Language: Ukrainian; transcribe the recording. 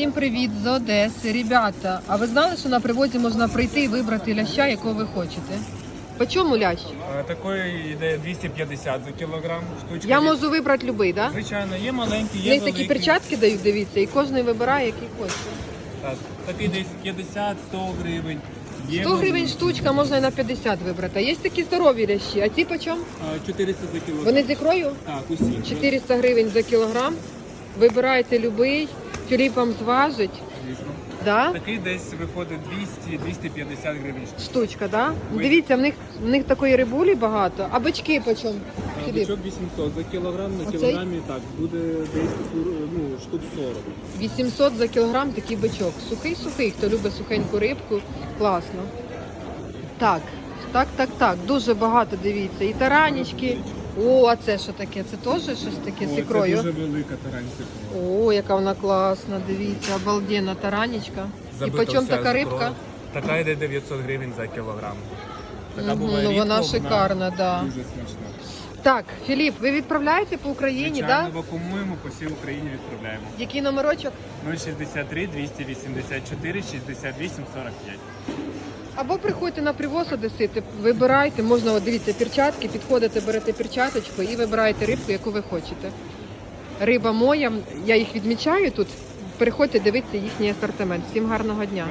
Всім привіт з Одеси. Ребята, а ви знали, що на привозі можна прийти і вибрати ляща, якого ви хочете? По чому лящ? А, Такої йде 250 за кілограм. Штучка Я є- можу вибрати любий, так? Да? Звичайно, є маленькі, В є них великі. такі перчатки дають, дивіться, і кожен вибирає, який хоче. Так, такий десь 50-100 гривень. Є 100 гривень штучка, можна і на 50 вибрати. А Є такі здорові лящі, а ці по чому? А, 400 за кілограм. Вони з ікрою? Так, усі. 400 гривень за кілограм. Вибирайте любий, тюліп вам зважить. Звісно. Да? Такий десь виходить 200-250 гривень. Штучка, да? Ви- Дивіться, в них, в них такої рибулі багато. А бички по чому? А, Філіп? Бичок 800 за кілограм, на Оцей? кілограмі так, буде десь ну, штук 40. 800 за кілограм такий бичок. Сухий-сухий, хто любить сухеньку рибку, класно. Так, так, так, так. Дуже багато дивіться. І таранічки. О, а це що таке? Це теж щось таке з О, Це дуже велика тарань з. О, яка вона класна, дивіться, обалденна таранічка. І по чому така з рибка? Така йде 900 гривень за кілограм. Така Мгм, буває ну, рідко, вона шикарна, да. Дуже смачна. Так, Філіп, ви відправляєте по Україні, Звичайно, так? Да? вакуумуємо по всій Україні відправляємо. Який номерочок? 063 284 68 45. Або приходьте на привоз одесити, вибирайте, можна, дивіться, перчатки, підходите, берете перчаточку і вибираєте рибку, яку ви хочете. Риба моя, я їх відмічаю тут. Переходьте, дивіться їхній асортимент. Всім гарного дня.